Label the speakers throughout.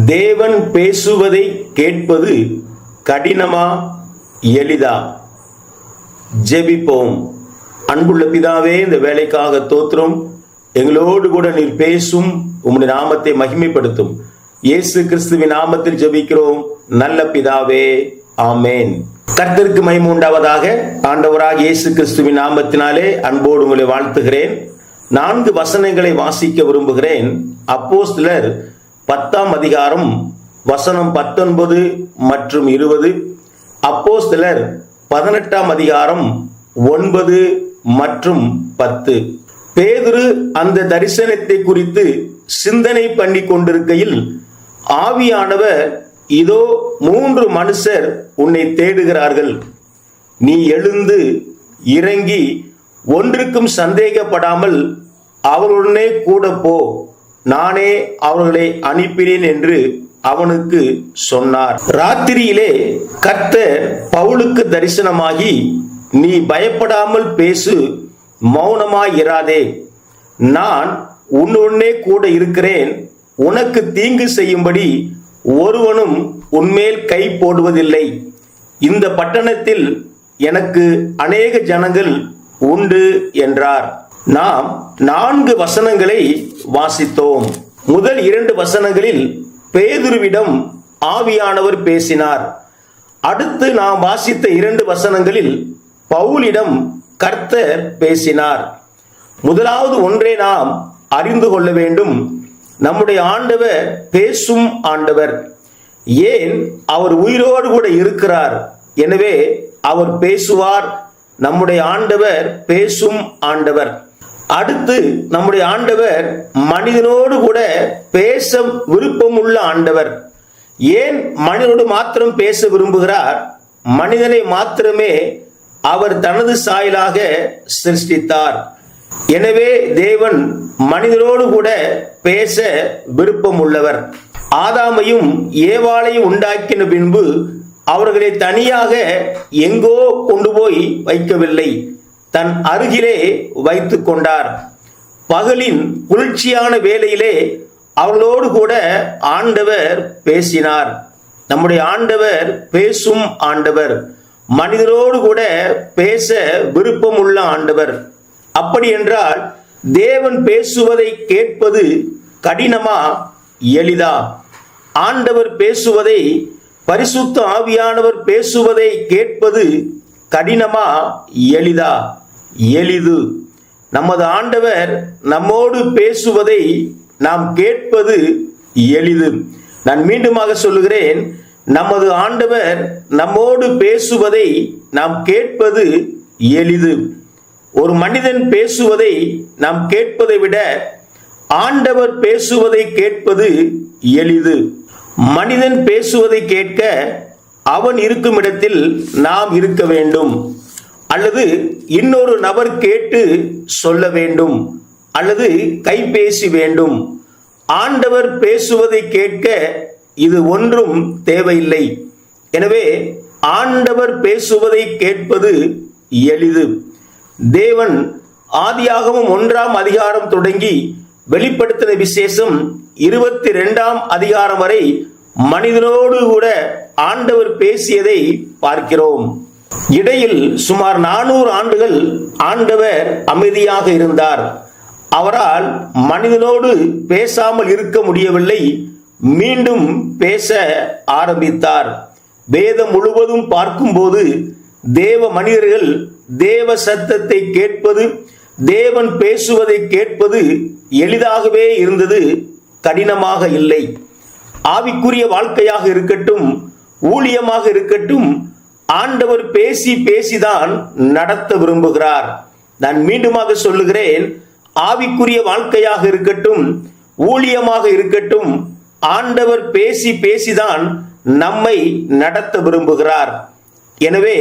Speaker 1: தேவன் பேசுவதை கேட்பது கடினமா எளிதா? ஜெபிப்போம். அன்புள்ள பிதாவே இந்த வேலைக்காக தோற்றும் எங்களோடு கூட நீர் பேசும். உம்முடைய நாமத்தை மகிமைப்படுத்தும். இயேசு கிறிஸ்துவின் நாமத்தில் ஜெபிக்கிறோம். நல்ல பிதாவே ஆமேன். கர்த்தருக்கு மகிமை உண்டாவதாக ஆண்டவராக இயேசு கிறிஸ்துவின் நாமத்தினாலே அன்போடு உங்களை வாழ்த்துகிறேன். நான்கு வசனங்களை வாசிக்க விரும்புகிறேன். அப்போஸ்லர் பத்தாம் அதிகாரம் வசனம் பத்தொன்பது மற்றும் இருபது. அப்போஸ்தலர் பதினெட்டாம் அதிகாரம் ஒன்பது மற்றும் பத்து. பேதுரு அந்த தரிசனத்தை குறித்து சிந்தனை பண்ணி கொண்டிருக்கையில் ஆவியானவர் இதோ மூன்று மனுஷர் உன்னை தேடுகிறார்கள். நீ எழுந்து இறங்கி ஒன்றுக்கும் சந்தேகப்படாமல் அவருடனே கூட போ. நானே அவர்களை அனுப்பினேன் என்று அவனுக்கு சொன்னார். ராத்திரியிலே கத்த பவுலுக்கு தரிசனமாகி நீ பயப்படாமல் பேசு மௌனமாயிராதே. நான் உன்னுடனே கூட இருக்கிறேன். உனக்கு தீங்கு செய்யும்படி ஒருவனும் உன்மேல் கை போடுவதில்லை. இந்த பட்டணத்தில் எனக்கு அநேக ஜனங்கள் உண்டு என்றார். நாம் நான்கு வசனங்களை வாசித்தோம். முதல் இரண்டு வசனங்களில் பேதுருவிடம் ஆவியானவர் பேசினார். அடுத்து நாம் வாசித்த இரண்டு வசனங்களில் பவுலிடம் கர்த்தர் பேசினார். முதலாவது ஒன்றை நாம் அறிந்து கொள்ள வேண்டும். நம்முடைய ஆண்டவர் பேசும் ஆண்டவர். ஏன்? அவர் உயிரோடு கூட இருக்கிறார். எனவே அவர் பேசுவார். நம்முடைய ஆண்டவர் பேசும் ஆண்டவர். அடுத்து நம்முடைய ஆண்டவர் மனிதனோடு கூட பேச விருப்பம் உள்ள ஆண்டவர். ஏன் மனிதனோடு மாத்திரம் பேச விரும்புகிறார்? மனிதனை மாத்திரமே அவர் தனது சாயலாக சிருஷ்டித்தார். எனவே தேவன் மனிதனோடு கூட பேச விருப்பம் உள்ளவர் ஆதாமையும் ஏவாளையும் உண்டாக்கின பின்பு அவர்களை தனியாக எங்கோ கொண்டு போய் வைக்கவில்லை. தன் அருகிலே வைத்து கொண்டார். பகலின் குளிர்ச்சியான வேலையிலே அவர்களோடு கூட ஆண்டவர் பேசினார். நம்முடைய ஆண்டவர் பேசும் ஆண்டவர். மனிதரோடு கூட பேச விருப்பம் உள்ள ஆண்டவர். அப்படி என்றால் தேவன் பேசுவதை கேட்பது கடினமா? எளிதா? ஆண்டவர் பேசுவதை பரிசுத்த ஆவியானவர் பேசுவதை கேட்பது கடினமா? எளிதா? எளிது. நமது ஆண்டவர் நம்மோடு பேசுவதை நாம் கேட்பது எளிது. நான் மீண்டுமாக சொல்லுகிறேன் நமது ஆண்டவர் நம்மோடு பேசுவதை நாம் கேட்பது எளிது. ஒரு மனிதன் பேசுவதை நாம் கேட்பதை விட ஆண்டவர் பேசுவதை கேட்பது எளிது. மனிதன் பேசுவதை கேட்க அவன் இருக்கும் இடத்தில் நாம் இருக்க வேண்டும். அல்லது இன்னொரு நபர் கேட்டு சொல்ல வேண்டும் அல்லது கைபேசி வேண்டும். ஆண்டவர் பேசுவதை கேட்க இது ஒன்றும் தேவையில்லை. எனவே ஆண்டவர் பேசுவதை கேட்பது எளிது. தேவன் ஆதியாகவும் ஒன்றாம் அதிகாரம் தொடங்கி வெளிப்படுத்தின விசேஷம் இருபத்தி ரெண்டாம் அதிகாரம் வரை மனிதனோடு கூட ஆண்டவர் பேசியதை பார்க்கிறோம். இடையில் சுமார் நானூறு ஆண்டுகள் ஆண்டவர் அமைதியாக இருந்தார். அவரால் மனிதனோடு பேசாமல் இருக்க முடியவில்லை. மீண்டும் பேச ஆரம்பித்தார். வேதம் முழுவதும் பார்க்கும்போது தேவ மனிதர்கள் தேவ சத்தத்தை கேட்பது தேவன் பேசுவதை கேட்பது எளிதாகவே இருந்தது கடினமாக இல்லை. ஆவிக்குரிய வாழ்க்கையாக இருக்கட்டும் ஊழியமாக இருக்கட்டும் ஆண்டவர் பேசி பேசிதான் நடத்த விரும்புகிறார். நான் மீண்டுமாக சொல்லுகிறேன் ஆவிக்குரிய வாழ்க்கையாக இருக்கட்டும் ஊழியமாக இருக்கட்டும் ஆண்டவர் பேசி பேசிதான் நம்மை நடத்த விரும்புகிறார். எனவே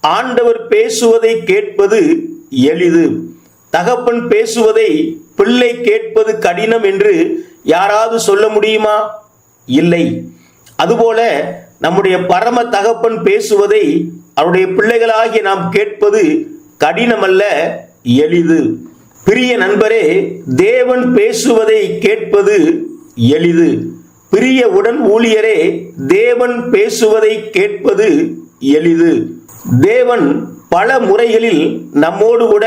Speaker 1: ஆண்டவர் பேசுவதை கேட்பது எளிது. தகப்பன் பேசுவதை பிள்ளை கேட்பது கடினம் என்று யாராவது சொல்ல முடியுமா? இல்லை. அதுபோல நம்முடைய பரம தகப்பன் பேசுவதை அவருடைய பிள்ளைகளாகிய நாம் கேட்பது கடினமல்ல எளிது. பிரிய நண்பரே தேவன் பேசுவதை கேட்பது எளிது. பிரிய உடன் ஊழியரே தேவன் பேசுவதை கேட்பது எளிது. தேவன் பல முறைகளில் நம்மோடு கூட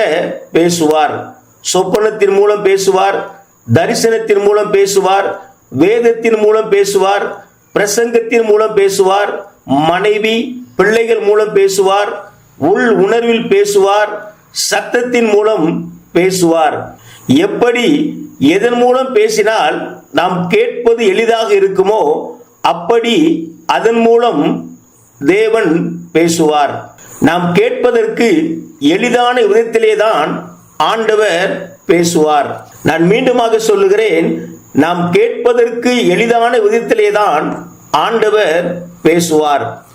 Speaker 1: பேசுவார். சொப்பனத்தின் மூலம் பேசுவார் தரிசனத்தின் மூலம் பேசுவார் வேதத்தின் மூலம் பேசுவார் பிரசங்கத்தின் மூலம் பேசுவார் மனைவி பிள்ளைகள் மூலம் பேசுவார் உள் உணர்வில் பேசுவார் சத்தத்தின் மூலம் பேசுவார். எப்படி எதன் மூலம் பேசினால் நாம் கேட்பது எளிதாக இருக்குமோ அப்படி அதன் மூலம் தேவன் பேசுவார். நாம் கேட்பதற்கு எளிதான விதத்திலேதான் ஆண்டவர் பேசுவார். நான் மீண்டுமாக சொல்லுகிறேன் நாம் கேட்பதற்கு எளிதான விதத்திலேதான் ஆண்டவர் பேசுவார்.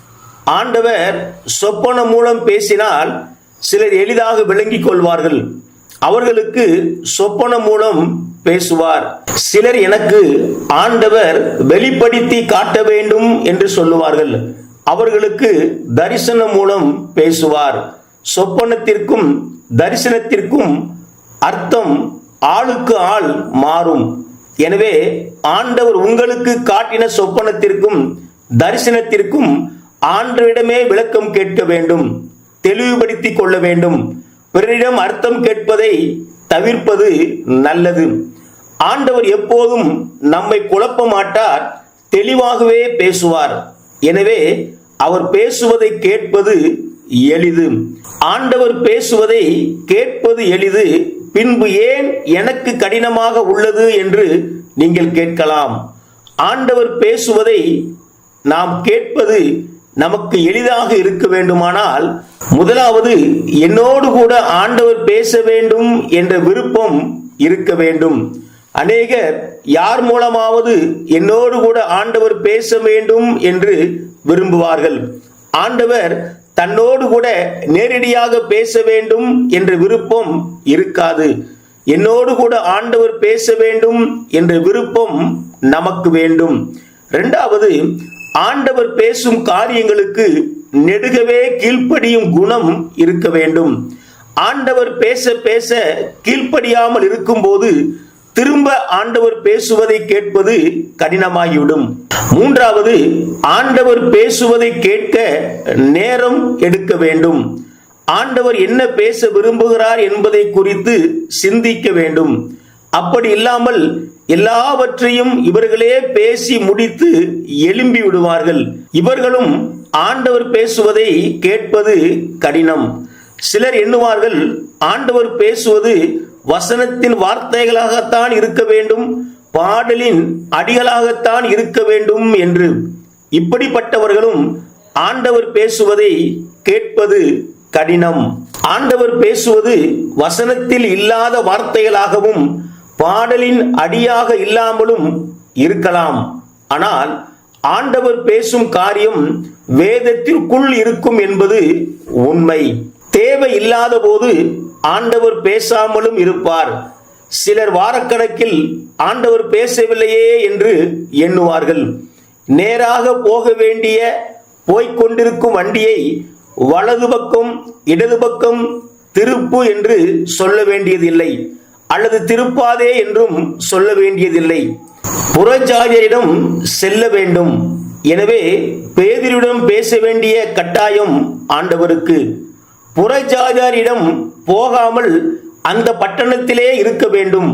Speaker 1: ஆண்டவர் சொப்பனம் மூலம் பேசினால் சிலர் எளிதாக விளங்கிக் கொள்வார்கள். அவர்களுக்கு சொப்பனம் மூலம் பேசுவார். சிலர் எனக்கு ஆண்டவர் வெளிப்படுத்தி காட்ட வேண்டும் என்று சொல்லுவார்கள். அவர்களுக்கு தரிசனம் மூலம் பேசுவார். சொப்பனத்திற்கும் தரிசனத்திற்கும் அர்த்தம் ஆளுக்கு ஆள் மாறும். எனவே ஆண்டவர் உங்களுக்கு காட்டின சொப்பனத்திற்கும் தரிசனத்திற்கும் ஆண்டவரிடமே விளக்கம் கேட்க வேண்டும் தெளிவுபடுத்திக் கொள்ள வேண்டும். பிறரிடம் அர்த்தம் கேட்பதை தவிர்ப்பது நல்லது. ஆண்டவர் எப்போதும் நம்மை குழப்ப மாட்டார் தெளிவாகவே பேசுவார். எனவே அவர் பேசுவதை கேட்பது எளிது. ஆண்டவர் பேசுவதை கேட்பது எளிது பின்பு ஏன் எனக்கு கடினமாக உள்ளது என்று நீங்கள் கேட்கலாம். ஆண்டவர் பேசுவதை நாம் கேட்பது நமக்கு எளிதாக இருக்க வேண்டுமானால் முதலாவது என்னோடு கூட ஆண்டவர் பேச வேண்டும் என்ற விருப்பம் இருக்க வேண்டும். அநேகர் யார் மூலமாவது என்னோடு கூட ஆண்டவர் பேச வேண்டும் என்று விரும்புவார்கள். ஆண்டவர் தன்னோடு கூட நேரடியாக பேச வேண்டும் என்ற விருப்பம் இருக்காது. என்னோடு கூட ஆண்டவர் பேச வேண்டும் என்ற விருப்பம் நமக்கு வேண்டும். இரண்டாவது ஆண்டவர் பேசும் காரியங்களுக்கு நெடுகவே கீழ்ப்படியும் குணம் இருக்க வேண்டும். ஆண்டவர் பேச பேச கீழ்ப்படியாமல் இருக்கும்போது திரும்ப ஆண்டவர் பேசுவதை கேட்பது கடினமாகிவிடும். மூன்றாவது ஆண்டவர் பேசுவதை கேட்க நேரம் எடுக்க வேண்டும். ஆண்டவர் என்ன பேச விரும்புகிறார் என்பதை குறித்து சிந்திக்க வேண்டும். அப்படி இல்லாமல் எல்லாவற்றையும் இவர்களே பேசி முடித்து எழும்பி விடுவார்கள். இவர்களும் ஆண்டவர் பேசுவதை கேட்பது கடினம். சிலர் எண்ணுவார்கள் ஆண்டவர் பேசுவது வசனத்தின் வார்த்தைகளாகத்தான் இருக்க வேண்டும். பாடலின் அடிகளாகத்தான் இருக்க வேண்டும் என்று இப்படிப்பட்டவர்களும் ஆண்டவர் பேசுவதை கேட்பது கடினம். ஆண்டவர் பேசுவது வசனத்தில் இல்லாத வார்த்தைகளாகவும் பாடலின் அடியாக இல்லாமலும் இருக்கலாம். ஆனால் ஆண்டவர் பேசும் காரியம் வேதத்திற்குள் இருக்கும் என்பது உண்மை. தேவை இல்லாத போது ஆண்டவர் பேசாமலும் இருப்பார். சிலர் வாரக்கணக்கில் ஆண்டவர் பேசவில்லையே என்று எண்ணுவார்கள். நேராக போக வேண்டிய போய்கொண்டிருக்கும் வண்டியை வலது பக்கம் இடது பக்கம் திருப்பு என்று சொல்ல வேண்டியதில்லை. அல்லது திருப்பாதே என்றும் சொல்ல வேண்டியதில்லை. புறஜாதியரிடம் செல்ல வேண்டும். எனவே பேதிரிடம் பேச வேண்டிய கட்டாயம் ஆண்டவருக்கு. புறஜாதியாரிடம் போகாமல் அந்த பட்டணத்திலே இருக்க வேண்டும்.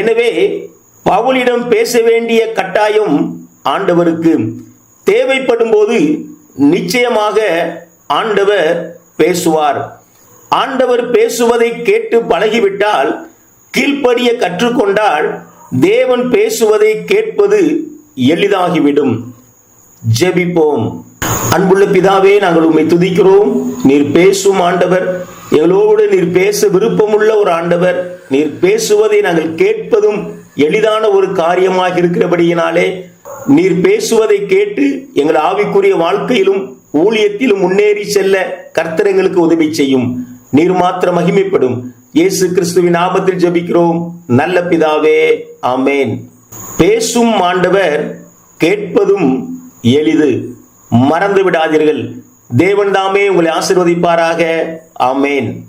Speaker 1: எனவே பவுலிடம் பேச வேண்டிய கட்டாயம் ஆண்டவருக்கு. தேவைப்படும் போது நிச்சயமாக ஆண்டவர் பேசுவார். ஆண்டவர் பேசுவதை கேட்டு பழகிவிட்டால் கீழ்ப்படிய கற்றுக்கொண்டால் தேவன் பேசுவதை கேட்பது எளிதாகிவிடும். ஜெபிப்போம். அன்புள்ள பிதாவே நாங்கள் உம்மை துதிக்கிறோம். நீர் பேசும் ஆண்டவர். எங்களோடு நீர் பேச விருப்பமுள்ள ஒரு ஆண்டவர். நீர் பேசுவதை நாங்கள் கேட்பதும் எளிதான ஒரு காரியமாக இருக்கிறபடியினாலே நீர் பேசுவதை கேட்டு எங்கள் ஆவிக்குரிய வாழ்க்கையிலும் ஊழியத்திலும் முன்னேறி செல்ல கர்த்தர் எங்களுக்கு உதவி செய்யும். நீர் மாத்திரம் மகிமைப்படும். இயேசு கிறிஸ்துவின் ஆபத்தில் ஜெபிக்கிறோம். நல்ல பிதாவே ஆமேன். பேசும் ஆண்டவர் கேட்பதும் எளிது. மறந்து விடாதீர்கள் தேவன் தாமே உங்களை ஆசிர்வதிப்பாராக. ஆமேன்.